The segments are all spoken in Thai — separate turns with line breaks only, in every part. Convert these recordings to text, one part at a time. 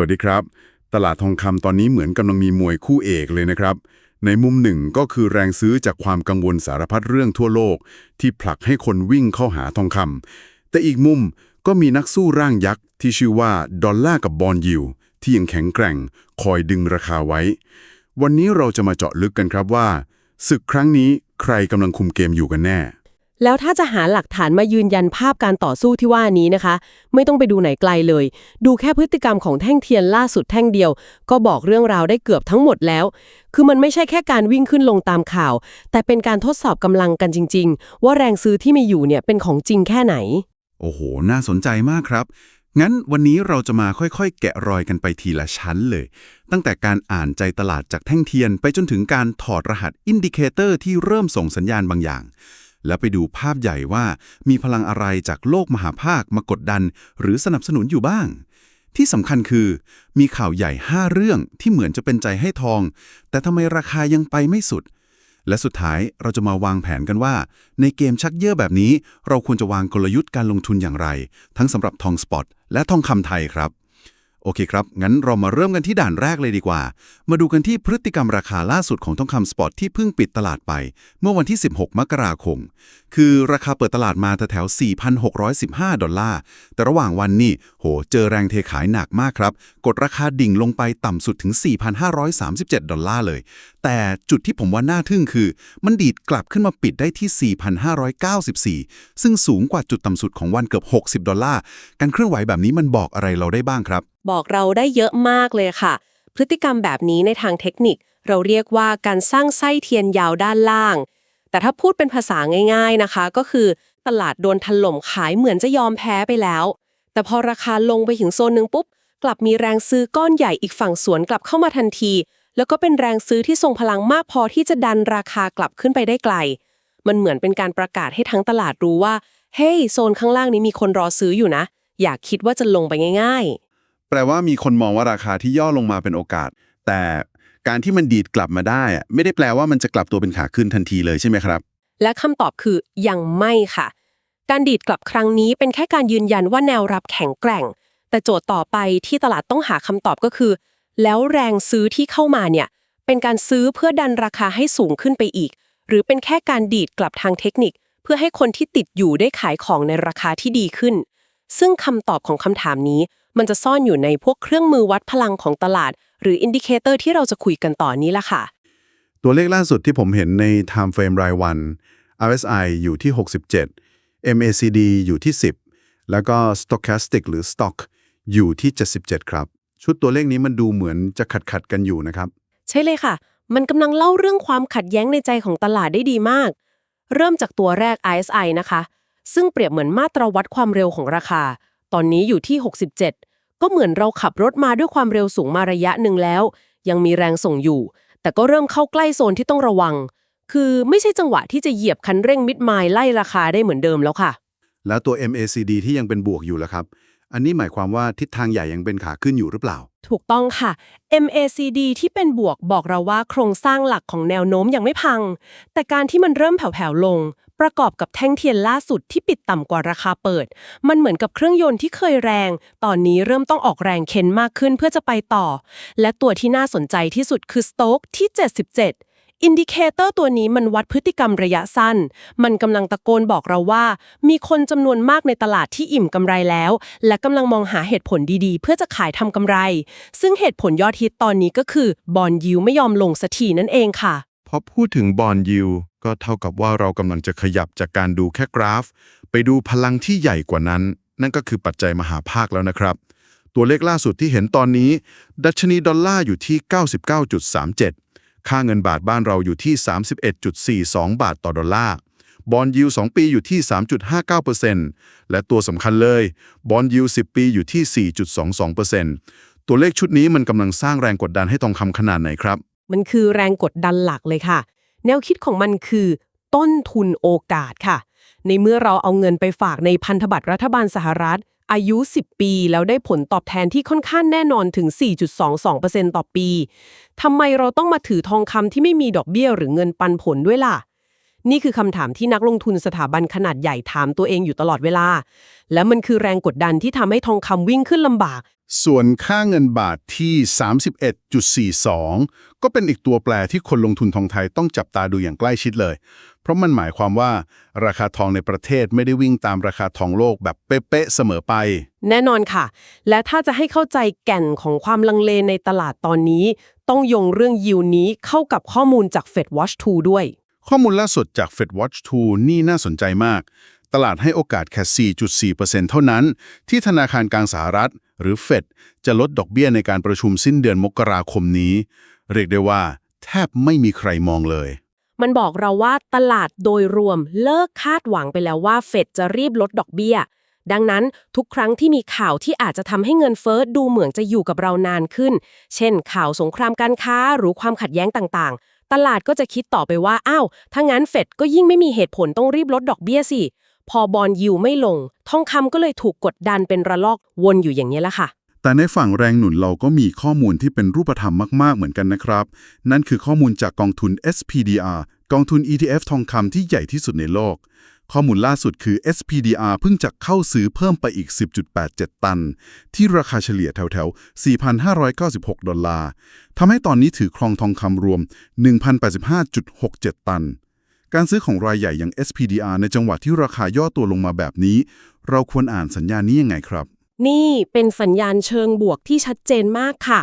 วัสดีครับ ตลาดทองคำตอนนี้เหมือนกำลังมีมวยคู่เอกเลยนะครับ ในมุมหนึ่งก็คือแรงซื้อจากความกังวลสารพัดเรื่องทั่วโลก ที่ผลักให้คนวิ่งเข้าหาทองคำแต่อีกมุมก็มีนักสู้ร่างยักษ์ที่ชื่อว่าดอลลาร์กับบอลยิวที่ยังแข็งแกร่ง คอยดึงราคาไว้ วันนี้เราจะมาเจาะลึกกันครับว่าศึกครั้งนี้ใครกำลังคุมเกมอยู่กันแน่
แล้วถ้าจะหาหลักฐานมายืนยันภาพการต่อสู้ที่ว่านี้นะคะ ไม่ต้องไปดูไหนไกลเลย ดูแค่พฤติกรรมของแท่งเทียนล่าสุดแท่งเดียว ก็บอกเรื่องราวได้เกือบทั้งหมดแล้ว คือมันไม่ใช่แค่การวิ่งขึ้นลงตามข่าว แต่เป็นการทดสอบกำลังกันจริง ๆ ว่าแรงซื้อที่มีอยู่เนี่ยเป็นของจริงแค่ไหน
โอ้โห น่าสนใจมากครับ งั้นวันนี้เราจะมาค่อยๆ แกะรอยกันไปทีละชั้นเลย ตั้งแต่การอ่านใจตลาดจากแท่งเทียนไปจนถึงการถอดรหัสอินดิเคเตอร์ที่เริ่มส่งสัญญาณบางอย่าง แล้วไปดูภาพใหญ่ว่ามีพลังอะไรจากโลกมหาภาคมากดดัน หรือสนับสนุนอยู่บ้าง ที่สำคัญคือ มีข่าวใหญ่ 5 เรื่องที่เหมือนจะเป็นใจให้ทอง แต่ทำไมราคายังไปไม่สุด และสุดท้ายเราจะมาวางแผนกันว่า ในเกมชักเยอะแบบนี้ เราควรจะวางกลยุทธ์การลงทุนอย่างไร ทั้งสำหรับทองสปอตและทองคำไทยครับ โอเคครับ งั้นเรามาเริ่มกันที่ด่านแรกเลยดีกว่า มาดูกันที่พฤติกรรมราคาล่าสุดของทองคำสปอตที่เพิ่งปิดตลาดไป เมื่อวันที่ 16 มกราคม คือราคาเปิดตลาดมาแถว4,615 ดอลลาร์ แต่ระหว่างวันนี่โห เจอแรงเทขายหนักมากครับ กดราคาดิ่งลงไปต่ำสุดถึง 4,537 ดอลลาร์เลย แต่จุดที่ผมว่าน่าทึ่งคือ มันดีดกลับขึ้นมาปิดได้ที่ 4,594 ซึ่งสูงกว่าจุดต่ำสุดของวันเกือบ 60 ดอลลาร์ การเคลื่อนไหวแบบนี้มันบอกอะไรเราได้บ้างครับ
บอกเราได้เยอะมากเลยค่ะ พฤติกรรมแบบนี้ในทางเทคนิค เราเรียกว่าการสร้างไส้เทียนยาวด้านล่าง แต่ถ้าพูดเป็นภาษาง่าย ๆนะคะ ก็คือตลาดโดนถล่มขายเหมือนจะยอมแพ้ไปแล้ว แต่พอราคาลงไปถึงโซนหนึ่งปุ๊บ กลับมีแรงซื้อก้อนใหญ่อีกฝั่งสวนกลับเข้ามาทันที แล้วก็เป็นแรงซื้อที่ทรงพลังมากพอที่จะดันราคากลับขึ้นไปได้ไกล มันเหมือนเป็นการประกาศให้ทั้งตลาดรู้ว่าเฮ้ยโซนข้างล่างนี้มีคนรอซื้ออยู่นะ อย่าคิดว่าจะลงไปง่าย ๆ
แปลว่ามีคนมองว่าราคาที่ย่อลงมาเป็นโอกาส แต่การที่มันดีดกลับมาได้อะไม่ได้แปลว่ามันจะกลับตัวเป็นขาขึ้นทันทีเลยใช่ไหมครับ
และคำตอบคือยังไม่ค่ะ การดีดกลับครั้งนี้เป็นแค่การยืนยันว่าแนวรับแข็งแกร่ง แต่โจทย์ต่อไปที่ตลาดต้องหาคำตอบก็คือ แล้วแรงซื้อที่เข้ามาเนี่ยเป็นการซื้อเพื่อดันราคาให้สูงขึ้นไปอีก หรือเป็นแค่การดีดกลับทางเทคนิค เพื่อให้คนที่ติดอยู่ได้ขายของในราคาที่ดีขึ้น ซึ่งคำตอบของคำถามนี้ มันจะซ่อนอยู่ในพวกเครื่องมือวัดพลังของตลาด หรืออินดิเคเตอร์ที่เราจะคุยกันต่อนนี้ละค่ะ
ตัวเลขล่าสุดที่ผมเห็นใน Time Frame รายวัน RSI อยู่ที่ 67 MACD อยู่ที่ 10 แล้วก็ Stochastic หรือ Stock อยู่ที่ 77 ครับ ชุดตัวเลขนี้มันดูเหมือนจะขัดขัดๆกันอยู่นะครับ
ใช่เลยค่ะ มันกำลังเล่าเรื่องความขัดแย้งในใจของตลาดได้ดีมาก เริ่มจากตัวแรก ISI นะคะ ซึ่งเปรียบเหมือนมาตรวัดความเร็วของราคา ตอนนี้อยู่ที่ 67 ก็เหมือนเราขับรถมาด้วยความเร็วสูงมาระยะหนึ่งแล้ว ยังมีแรงส่งอยู่ แต่ก็เริ่มเข้าใกล้โซนที่ต้องระวัง คือไม่ใช่จังหวะที่จะเหยียบคันเร่งมิดไมล์ไล่ราคาได้เหมือนเดิมแล้วค่ะ
แล้วตัว MACD ที่ยังเป็นบวกอยู่แล้วครับ อันนี้หมายความว่าทิศทางใหญ่ยังเป็นขาขึ้นอยู่หรือเปล่า
ถูกต้องค่ะ MACD ที่เป็นบวกบอกเราว่าโครงสร้างหลักของแนวโน้มยังไม่พัง แต่การที่มันเริ่มแผ่วๆลง ประกอบกับแท่งเทียนล่าสุดที่ปิดต่ำกว่าราคาเปิด มันเหมือนกับเครื่องยนต์ที่เคยแรง ตอนนี้เริ่มต้องออกแรงเค้นมากขึ้นเพื่อจะไปต่อ และตัวที่น่าสนใจที่สุดคือสโต๊กที่ 77อินดิเคเตอร์ตัวนี้มันวัดพฤติกรรมระยะสั้น มันกำลังตะโกนบอกเราว่า มีคนจำนวนมากในตลาดที่อิ่มกำไรแล้ว และกำลังมองหาเหตุผลดีๆ เพื่อจะขายทำกำไร ซึ่งเหตุผลยอดฮิตตอนนี้ก็คือบอลยิวไม่ยอมลงสักทีนั่นเองค่ะ
พอพูดถึงบอลยิว ก็เท่ากับว่าเรากำลังจะขยับจากการดูแค่กราฟ ไปดูพลังที่ใหญ่กว่านั้น นั่นก็คือปัจจัยมหาภาคแล้วนะครับ ตัวเลขล่าสุดที่เห็นตอนนี้ ดัชนีดอลลาร์อยู่ที่ 99.37 ค่าเงินบาทบ้านเราอยู่ที่ 31.42 บาทต่อดอลลาร์บอลยิว2ปีอยู่ที่ 3.59%และตัวสำคัญเลยบอลยิว10 ปีอยู่ที่ 4.22%ตัวเลขชุดนี้มันกำลังสร้างแรงกดดันให้ทองคำขนาดไหนครับ
มันคือแรงกดดันหลักเลยค่ะ แนวคิดของมันคือ ต้นทุนโอกาสค่ะ ในเมื่อเราเอาเงินไปฝากในพันธบัตรรัฐบาลสหรัฐ อายุ 10 ปี แล้วได้ผลตอบแทนที่ค่อนข้างแน่นอนถึง 4.22%ต่อปีทำไมเราต้องมาถือทองคำที่ไม่มีดอกเบี้ยหรือเงินปันผลด้วยล่ะนี่คือคำถามที่นักลงทุนสถาบันขนาดใหญ่ถามตัวเองอยู่ตลอดเวลา และมันคือแรงกดดันที่ทำให้ทองคำวิ่งขึ้นลำบาก
ส่วนค่าเงินบาทที่ 31.42 ก็เป็นอีกตัวแปรที่คนลงทุนทองไทยต้องจับตาดูอย่างใกล้ชิดเลย เพราะมันหมายความว่าราคาทองในประเทศไม่ได้วิ่งตามราคาทองโลกแบบเป๊ะๆเสมอไป
แน่นอนค่ะ และถ้าจะให้เข้าใจแก่นของความลังเลในตลาดตอนนี้ ต้องโยงเรื่องยิวนี้เข้ากับข้อมูลจาก Fed Watch 2 ด้วย
ข้อมูลล่าสุดจาก Fed Watch 2 นี่น่าสนใจมาก ตลาดให้โอกาสแค่ 4.4%เท่านั้น ที่ธนาคารกลางสหรัฐ หรือ Fed จะลดดอกเบี้ยในการประชุมสิ้นเดือนมกราคมนี้ เรียกได้ว่า แทบไม่มีใครมองเลย
มันบอกเราว่าตลาดโดยรวมเลิกคาดหวังไปแล้วว่าเฟดจะรีบลดดอกเบี้ย ดังนั้นทุกครั้งที่มีข่าวที่อาจจะทำให้เงินเฟ้อดูเหมือนจะอยู่กับเรานานขึ้น เช่น ข่าวสงครามการค้าหรือความขัดแย้งต่างๆตลาดก็จะคิดต่อไปว่า อ้าว ถ้างั้นเฟดก็ยิ่งไม่มีเหตุผลต้องรีบลดดอกเบี้ยสิ พอบอลยิวไม่ลง ทองคำก็เลยถูกกดดันเป็นระลอกวนอยู่อย่างนี้แหละค่ะ
แต่ในฝั่งแรงหนุนเราก็มีข้อมูลที่เป็นรูปธรรมมาก ๆ เหมือนกันนะครับ นั่นคือข้อมูลจากกองทุน SPDR กองทุน ETF ทองคำที่ใหญ่ที่สุดในโลก ข้อมูลล่าสุดคือ SPDR เพิ่งจะเข้าซื้อเพิ่มไปอีก 10.87 ตัน ที่ราคาเฉลี่ยแถวๆ 4,596 ดอลลาร์ทำให้ตอนนี้ถือครองทองคำรวม 1,085.67 ตัน การซื้อของรายใหญ่อย่าง SPDR ในจังหวะที่ราคาย่อตัวลงมาแบบนี้ เราควรอ่านสัญญาณนี้ยังไงครับ
นี่เป็นสัญญาณเชิงบวกที่ชัดเจนมากค่ะ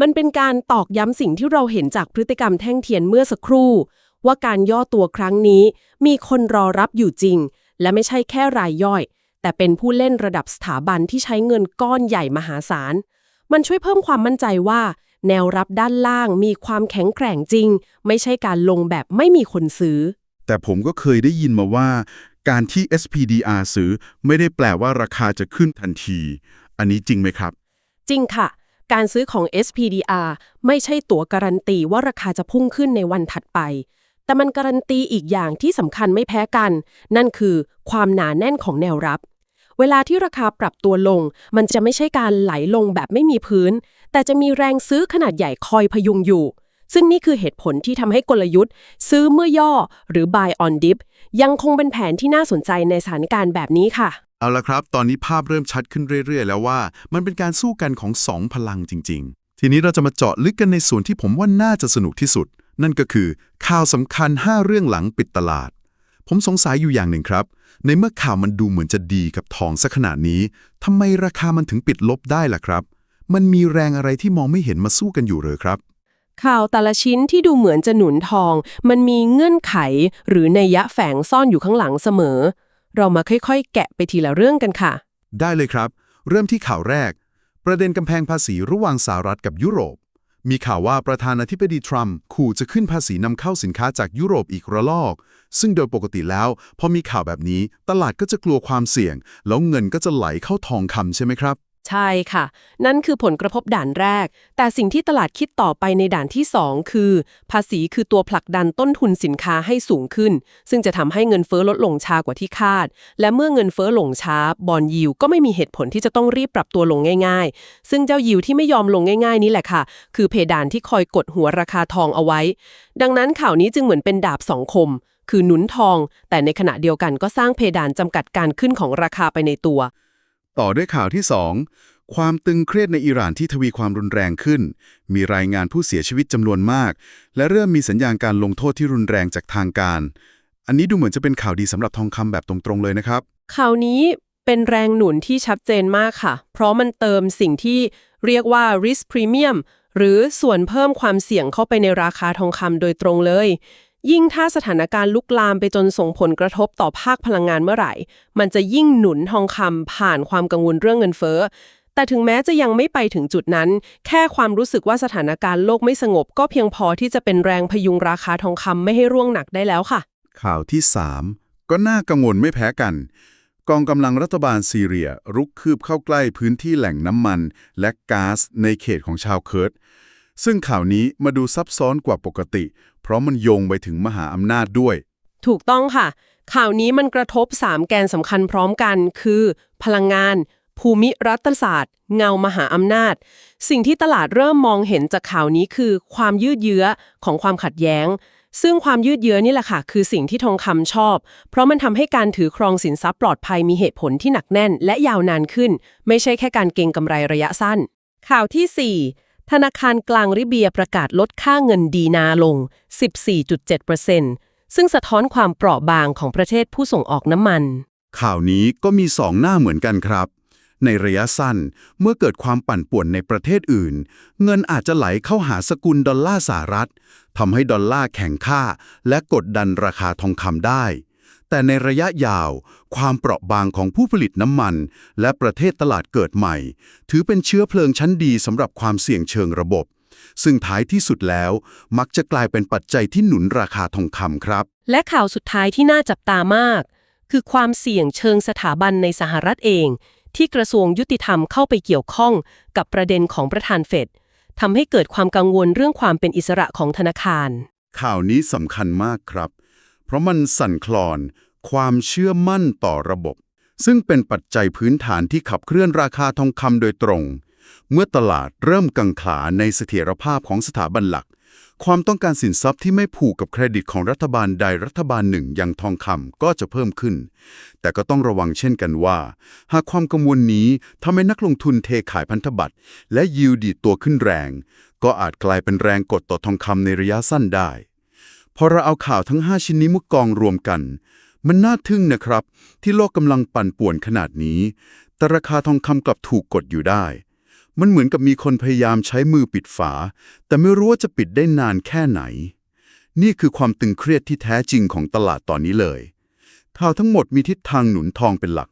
มันเป็นการตอกย้ำสิ่งที่เราเห็นจากพฤติกรรมแท่งเทียนเมื่อสักครู่ ว่าการย่อตัวครั้งนี้ มีคนรอรับอยู่จริง และไม่ใช่แค่รายย่อย แต่เป็นผู้เล่นระดับสถาบันที่ใช้เงินก้อนใหญ่มหาศาล มันช่วยเพิ่มความมั่นใจว่าแนวรับด้านล่างมีความแข็งแกร่งจริง ไม่ใช่การลงแบบไม่มีคนซื้อ
แต่ผมก็เคยได้ยินมาว่า การที่ SPDR ซื้อไม่ได้แปลว่าราคาจะขึ้นทันที อันนี้จริงไหมครับ
จริงค่ะ การซื้อของ SPDR ไม่ใช่ตั๋วการันตีว่าราคาจะพุ่งขึ้นในวันถัดไป แต่มันการันตีอีกอย่างที่สำคัญไม่แพ้กัน นั่นคือความหนาแน่นของแนวรับเวลาที่ราคาปรับตัวลง มันจะไม่ใช่การไหลลงแบบไม่มีพื้น แต่จะมีแรงซื้อขนาดใหญ่คอยพยุงอยู่ ซึ่งนี่คือเหตุผลที่ทำให้กลยุทธ์ ซื้อเมื่อย่อหรือ buy on dip ยังคงเป็นแผนที่น่าสนใจในสถานการณ์แบบนี้ค่ะ
เอาละครับ ตอนนี้ภาพเริ่มชัดขึ้นเรื่อย ๆ แล้วว่ามันเป็นการสู้กันของสองพลังจริง ๆ ทีนี้เราจะมาเจาะลึกกันในส่วนที่ผมว่าน่าจะสนุกที่สุด นั่นก็คือข่าวสำคัญ 5 เรื่องหลังปิดตลาด ผมสงสัยอยู่อย่างหนึ่งครับ ในเมื่อข่าวมันดูเหมือนจะดีกับทองสักขนาดนี้ทำไมราคามันถึงปิดลบได้ล่ะครับ มันมีแรงอะไรที่มองไม่เห็นมาสู้กันอยู่เลยครับ
ข่าวแต่ละชิ้นที่ดูเหมือนจะหนุนทอง มันมีเงื่อนไขหรือนัยยะแฝงซ่อนอยู่ข้างหลังเสมอ เรามาค่อยๆ แกะไปทีละเรื่องกันค่ะ
ได้เลยครับ เริ่มที่ข่าวแรก ประเด็นกำแพงภาษีระหว่างสหรัฐกับยุโรป มีข่าวว่าประธานาธิบดีทรัมป์ขู่จะขึ้นภาษีนำเข้าสินค้าจากยุโรปอีกระลอก ซึ่งโดยปกติแล้ว พอมีข่าวแบบนี้ ตลาดก็จะกลัวความเสี่ยง แล้วเงินก็จะไหลเข้าทองคำใช่ไหมครับ
ใช่ค่ะ นั่นคือผลกระทบด่านแรก แต่สิ่งที่ตลาดคิดต่อไปในด่านที่ 2 คือ ภาษีคือตัวผลักดันต้นทุนสินค้าให้สูงขึ้น ซึ่งจะทำให้เงินเฟ้อลดลงช้ากว่าที่คาด และเมื่อเงินเฟ้อลงช้า บอลยิวก็ไม่มีเหตุผลที่จะต้องรีบปรับตัวลงง่าย ๆ ซึ่งเจ้ายิวที่ไม่ยอมลงง่าย ๆ นี่แหละค่ะ คือเพดานที่คอยกดหัวราคาทองเอาไว้ ดังนั้นข่าวนี้จึงเหมือนเป็นดาบสองคม คือหนุนทอง แต่ในขณะเดียวกันก็สร้างเพดานจำกัดการขึ้นของราคาไปในตัว
ต่อด้วยข่าวที่ 2 ความตึงเครียดในอิหร่านที่ทวีความรุนแรงขึ้น มีรายงานผู้เสียชีวิตจำนวนมาก และเริ่มมีสัญญาณการลงโทษที่รุนแรงจากทางการ อันนี้ดูเหมือนจะเป็นข่าวดีสำหรับทองคำแบบตรงๆเลยนะครับ
ข่าวนี้เป็นแรงหนุนที่ชัดเจนมากค่ะ เพราะมันเติมสิ่งที่เรียกว่า risk premium หรือส่วนเพิ่มความเสี่ยงเข้าไปในราคาทองคำโดยตรงเลย ยิ่งถ้าสถานการณ์ลุกลามไปจนส่งผลกระทบต่อภาคพลังงานเมื่อไหร่ มันจะยิ่งหนุนทองคำผ่านความกังวลเรื่องเงินเฟ้อ แต่ถึงแม้จะยังไม่ไปถึงจุดนั้น แค่ความรู้สึกว่าสถานการณ์โลกไม่สงบ ก็เพียงพอที่จะเป็นแรงพยุงราคาทองคำไม่ให้ร่วงหนักได้แล้วค่ะ
ข่าวที่ 3 ก็น่ากังวลไม่แพ้กัน กองกำลังรัฐบาลซีเรียรุกคืบเข้าใกล้พื้นที่แหล่งน้ำมัน และก๊าซในเขตของชาวเคิร์ดซึ่งข่าวนี้มาดูซับซ้อนกว่าปกติ ราะมันโยงไปถึงมหาอำนาจด้วย
ถูกต้องค่ะ ข่าวนี้มันกระทบ 3 แกนสำคัญพร้อมกัน คือ พลังงาน ภูมิรัฐศาสตร์ เงามหาอำนาจ สิ่งที่ตลาดเริ่มมองเห็นจากข่าวนี้คือ ความยืดเยื้อของความขัดแย้ง ซึ่งความยืดเยื้อนี่แหละค่ะ คือสิ่งที่ทองคำชอบ เพราะมันทำให้การถือครองสินทรัพย์ปลอดภัยมีเหตุผลที่หนักแน่น และยาวนานขึ้น ไม่ใช่แค่การเก็งกำไรระยะสั้น ข่าวที่ 4 ธนาคารกลางริเบียประกาศลดค่าเงินดีนาลง 14.7%ซึ่งสะท้อนความเปราะบางของประเทศผู้ส่งออกน้ำมัน
ข่าวนี้ก็มีสองหน้าเหมือนกันครับ ในระยะสั้นเมื่อเกิดความปั่นป่วนในประเทศอื่น เงินอาจจะไหลเข้าหาสกุลดอลลาร์สหรัฐทำให้ดอลลาร์แข็งค่า และกดดันราคาทองคำได้ แต่ในระยะยาว ความเปราะบางของผู้ผลิตน้ำมัน และประเทศตลาดเกิดใหม่ ถือเป็นเชื้อเพลิงชั้นดีสำหรับความเสี่ยงเชิงระบบ ซึ่งท้ายที่สุดแล้ว มักจะกลายเป็นปัจจัยที่หนุนราคาทองคำครับ
และข่าวสุดท้ายที่น่าจับตามาก คือความเสี่ยงเชิงสถาบันในสหรัฐเอง ที่กระทรวงยุติธรรมเข้าไปเกี่ยวข้องกับประเด็นของประธานเฟดทำให้เกิดความกังวลเรื่องความเป็นอิสระของธนาคาร
ข่าวนี้สำคัญมากครับ เพราะมันสั่นคลอน ความเชื่อมั่นต่อระบบ ซึ่งเป็นปัจจัยพื้นฐานที่ขับเคลื่อนราคาทองคำโดยตรง เมื่อตลาดเริ่มกังขาในเสถียรภาพของสถาบันหลัก ความต้องการสินทรัพย์ที่ไม่ผูกกับเครดิตของรัฐบาลใดรัฐบาลหนึ่งอย่างทองคำก็จะเพิ่มขึ้น แต่ก็ต้องระวังเช่นกันว่า หากความกังวลนี้ทำให้นักลงทุนเทขายพันธบัตรและยิวดีตัวขึ้นแรง ก็อาจกลายเป็นแรงกดต่อทองคำในระยะสั้นได้ พอเราเอาข่าวทั้ง 5 ชิ้นนี้มากองรวมกัน มันน่าทึ่งนะครับ ที่โลกกำลังปั่นป่วนขนาดนี้ แต่ราคาทองคำกลับถูกกดอยู่ได้ มันเหมือนกับมีคนพยายามใช้มือปิดฝา แต่ไม่รู้ว่าจะปิดได้นานแค่ไหน นี่คือความตึงเครียดที่แท้จริงของตลาดตอนนี้เลยข่าวทั้งหมดมีทิศทางหนุนทองเป็นหลัก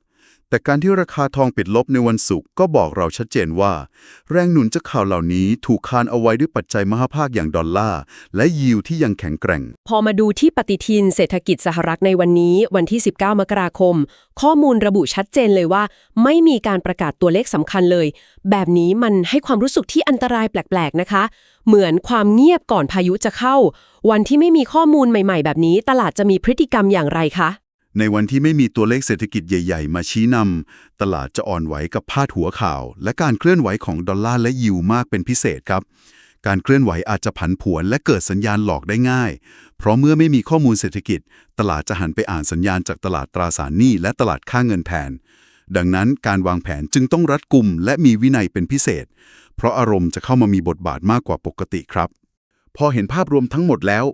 แต่การที่ราคาทองปิดลบในวันศุกร์ก็บอกเราชัดเจนว่า แรงหนุนจากข่าวเหล่านี้ถูกคานเอาไว้ด้วยปัจจัยมหภาคอย่างดอลลาร์และยิวที่ยังแข็งแกร่ง
พอมาดูที่ปฏิทินเศรษฐกิจสหรัฐในวันนี้ วันที่ 19 มกราคม ข้อมูลระบุชัดเจนเลยว่า ไม่มีการประกาศตัวเลขสำคัญเลย แบบนี้มันให้ความรู้สึกที่อันตรายแปลกๆนะคะ เหมือนความเงียบก่อนพายุจะเข้า วันที่ไม่มีข้อมูลใหม่ ๆ แบบนี้ ตลาดจะมีพฤติกรรมอย่างไรคะ
ในวันที่ไม่มีตัวเลขเศรษฐกิจใหญ่ ๆ มาชี้นำตลาดจะอ่อนไหวกับพาดหัวข่าว และการเคลื่อนไหวของดอลลาร์และยิวมากเป็นพิเศษครับ การเคลื่อนไหวอาจจะผันผวนและเกิดสัญญาณหลอกได้ง่าย เพราะเมื่อไม่มีข้อมูลเศรษฐกิจ ตลาดจะหันไปอ่านสัญญาณจากตลาดตราสารหนี้และตลาดค่าเงินแทนดังนั้นการวางแผนจึงต้องรัดกุมและมีวินัยเป็นพิเศษ เพราะอารมณ์จะเข้ามามีบทบาทมากกว่าปกติครับ พอเห็นภาพรวมทั้งหมดแล้ว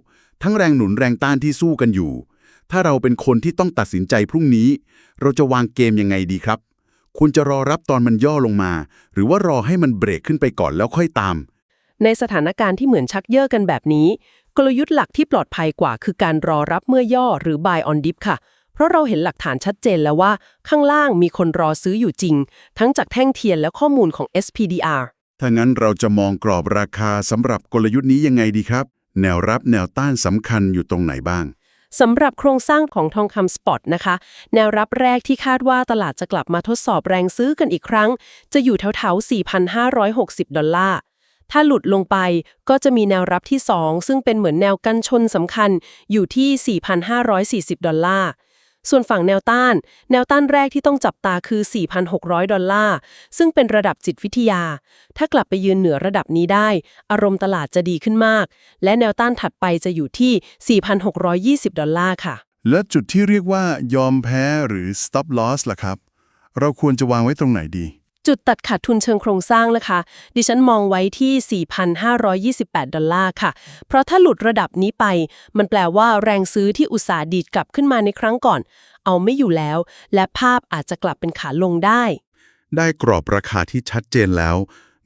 ทั้งแรงหนุนแรงต้านที่สู้กันอยู่ ถ้าเราเป็นคนที่ต้องตัดสินใจพรุ่งนี้ เราจะวางเกมยังไงดีครับ คุณจะรอรับตอนมันย่อลงมา หรือว่ารอให้มันเบรกขึ้นไปก่อนแล้วค่อยตาม
ในสถานการณ์ที่เหมือนชักเย่อกันแบบนี้ กลยุทธ์หลักที่ปลอดภัยกว่า คือการรอรับเมื่อย่อหรือ buy on dip ค่ะ เพราะเราเห็นหลักฐานชัดเจนแล้วว่า ข้างล่างมีคนรอซื้ออยู่จริง ทั้งจากแท่งเทียนและข้อมูลของ SPDR
ถ้างั้นเราจะมองกรอบราคาสำหรับกลยุทธ์นี้ยังไงดีครับ แนวรับแนวต้านสำคัญอยู่ตรงไหนบ้าง
สำหรับโครงสร้างของทองคำสปอตนะคะ แนวรับแรกที่คาดว่าตลาดจะกลับมาทดสอบแรงซื้อกันอีกครั้ง จะอยู่แถวๆ 4,560 ดอลลาร์ ถ้าหลุดลงไปก็จะมีแนวรับที่ 2 ซึ่งเป็นเหมือนแนวกันชนสำคัญอยู่ที่ 4,540 ดอลลาร์ ส่วนฝั่งแนวต้าน แนวต้านแรกที่ต้องจับตาคือ 4,600 ดอลลาร์ ซึ่งเป็นระดับจิตวิทยา ถ้ากลับไปยืนเหนือระดับนี้ได้ อารมณ์ตลาดจะดีขึ้นมาก และแนวต้านถัดไปจะอยู่ที่ 4,620 ดอลลาร์ค่ะ
และจุดที่เรียกว่ายอมแพ้หรือ stop loss ล่ะครับ เราควรจะวางไว้ตรงไหนดี
จุดตัดขาดทุนเชิงโครงสร้างนะคะ ดิฉันมองไว้ที่ 4,528 ดอลลาร์ค่ะ เพราะถ้าหลุดระดับนี้ไป มันแปลว่าแรงซื้อที่อุตสาห์ดีดกลับขึ้นมาในครั้งก่อน เอาไม่อยู่แล้ว และภาพอาจจะกลับเป็นขาลงได้
ได้กรอบราคาที่ชัดเจนแล้ว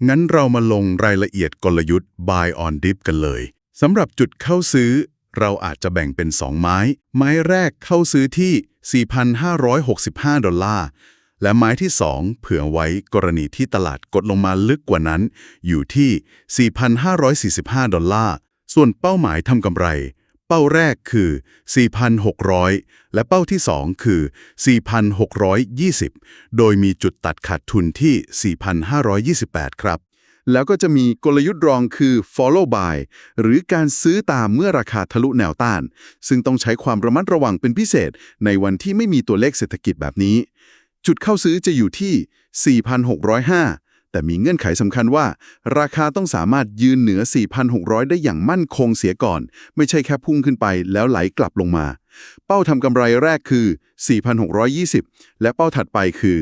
งั้นเรามาลงรายละเอียดกลยุทธ์ buy on dip กันเลยสำหรับจุดเข้าซื้อ เราอาจจะแบ่งเป็น 2 ไม้ ไม้แรกเข้าซื้อที่ 4,565 ดอลลาร์ และไม้ที่ 2 เผื่อไว้กรณีที่ตลาดกดลงมาลึกกว่านั้น อยู่ที่ 4,545 ดอลลาร์ ส่วนเป้าหมายทำกำไร เป้าแรกคือ 4,600 และเป้าที่ 2 คือ 4,620 โดยมีจุดตัดขาดทุนที่ 4,528 ครับ แล้วก็จะมีกลยุทธ์รองคือ follow by หรือการซื้อตามเมื่อราคาทะลุแนวต้าน ซึ่งต้องใช้ความระมัดระวังเป็นพิเศษในวันที่ไม่มีตัวเลขเศรษฐกิจแบบนี้ จุดเข้าซื้อจะอยู่ที่ 4,605 แต่มีเงื่อนไขสำคัญว่า ราคาต้องสามารถยืนเหนือ 4,600 ได้อย่างมั่นคงเสียก่อน ไม่ใช่แค่พุ่งขึ้นไปแล้วไหลกลับลงมา เป้าทำกำไรแรกคือ 4,620 และเป้าถัดไปคือ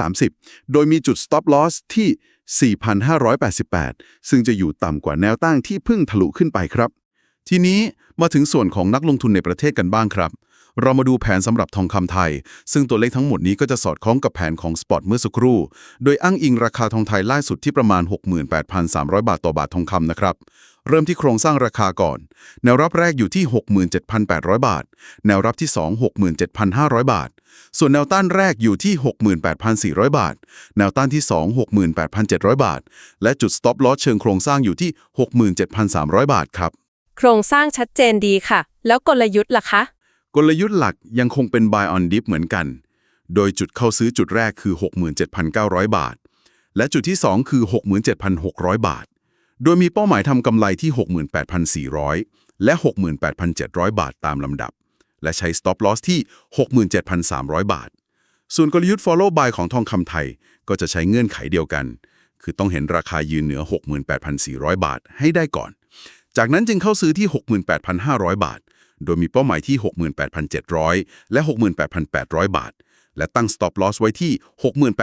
4,630 โดยมีจุด stop loss ที่ 4,588 ซึ่งจะอยู่ต่ำกว่าแนวตั้งที่เพิ่งทะลุขึ้นไปครับ ทีนี้มาถึงส่วนของนักลงทุนในประเทศกันบ้างครับ เรามาดูแผนสำหรับทองคำไทย ซึ่งตัวเลขทั้งหมดนี้ก็จะสอดคล้องกับแผนของสปอตเมื่อสักครู่ โดยอ้างอิงราคาทองไทยล่าสุดที่ประมาณ 68,300 บาทต่อบาททองคำนะครับ เริ่มที่โครงสร้างราคาก่อน แนวรับแรกอยู่ที่ 67,800 บาท แนวรับที่ 2 67,500 บาท ส่วนแนวต้านแรกอยู่ที่ 68,400 บาท แนวต้านที่ 2 68,700 บาท และจุด stop loss เชิงโครงสร้างอยู่ที่ 67,300 บาทครับ
โครงสร้างชัดเจนดีค่ะ แล้วกลยุทธ์ล่ะคะ
กลยุทธ์หลักยังคงเป็น buy on dip เหมือนกัน โดยจุดเข้าซื้อจุดแรกคือ 67,900 บาท และจุดที่ 2 คือ 67,600 บาท โดยมีเป้าหมายทำกำไรที่ 68,400 และ 68,700 บาทตามลำดับ และใช้ stop loss ที่ 67,300 บาท ส่วนกลยุทธ์ follow buy ของทองคำไทย ก็จะใช้เงื่อนไขเดียวกัน คือต้องเห็นราคายืนเหนือ 68,400 บาทให้ได้ก่อน จากนั้นจึงเข้าซื้อที่ 68,500 บาท โดยมีเป้าหมายที่ 68,700 และ 68,800 บาท และตั้ง stop loss ไว้ที่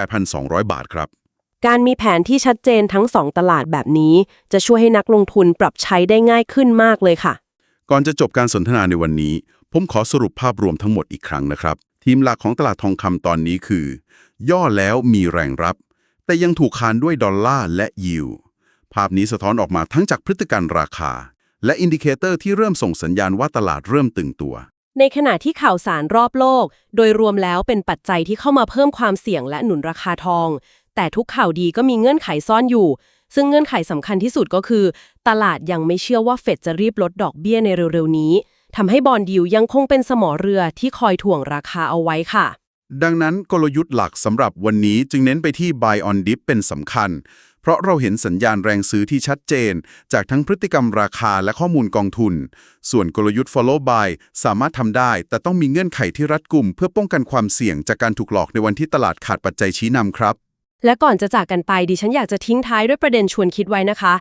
68,200 บาทครับ
การมีแผนที่ชัดเจนทั้งสองตลาดแบบนี้ จะช่วยให้นักลงทุนปรับใช้ได้ง่ายขึ้นมากเลยค่ะ
ก่อนจะจบการสนทนาในวันนี้ ผมขอสรุปภาพรวมทั้งหมดอีกครั้งนะครับ ทีมหลักของตลาดทองคำตอนนี้คือ ย่อแล้วมีแรงรับ แต่ยังถูกคานด้วยดอลลาร์และยิว ภาพนี้สะท้อนออกมาทั้งจากพฤติการราคา และอินดิเคเตอร์ที่เริ่มส่งสัญญาณว่าตลาดเริ่มตึงตัว
ในขณะที่ข่าวสารรอบโลก โดยรวมแล้วเป็นปัจจัยที่เข้ามาเพิ่มความเสี่ยงและหนุนราคาทอง แต่ทุกข่าวดีก็มีเงื่อนไขซ่อนอยู่ ซึ่งเงื่อนไขสำคัญที่สุดก็คือ ตลาดยังไม่เชื่อว่าเฟดจะรีบลดดอกเบี้ยในเร็วๆนี้ทำให้บอลดิวยังคงเป็นสมอเรือที่คอยถ่วงราคาเอาไว้ค่ะ
ดังนั้นกลยุทธ์หลักสำหรับวันนี้จึงเน้นไปที่ buy on dip เป็นสำคัญเพ ราะเราเห็นสัญญาณแรงซื้อที่ชัดเจน จากทั้งพฤติกรรมราคาและข้อมูลกองทุน ส่วนกลยุทธ์ follow buy สามารถทำได้ แต่ต้องมีเงื่อนไขที่รัดกุม เพื่อป้องกันความเสี่ยงจากการถูกหลอกในวันที่ตลาดขาดปัจจัยชี้นำครับ
และก่อนจะจากกันไปดิฉันอยากจะทิ้งท้ายด้วยประเด็นชวนคิดไว้นะคะ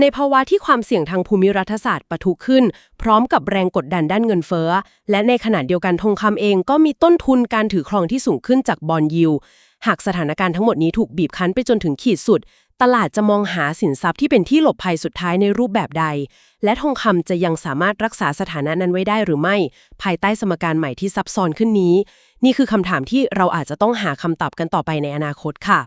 ในภาวะที่ความเสี่ยงทางภูมิรัฐศาสตร์ปะทุขึ้น พร้อมกับแรงกดดันด้านเงินเฟ้อ และในขณะเดียวกันทองคำเองก็มีต้นทุนการถือครองที่สูงขึ้นจากบอลยิวหากสถานการณ์ทั้งหมดนี้ถูกบีบคั้นไปจนถึงขีดสุด ตลาดจะมองหาสินทรัพย์ที่เป็นที่หลบภัยสุดท้ายในรูปแบบใด และทองคำจะยังสามารถรักษาสถานะนั้นไว้ได้หรือไม่ ภายใต้สมการใหม่ที่ซับซ้อนขึ้นนี้ นี่คือคำถามที่เราอาจจะต้องหาคำตอบกันต่อไปในอนาคตค่ะ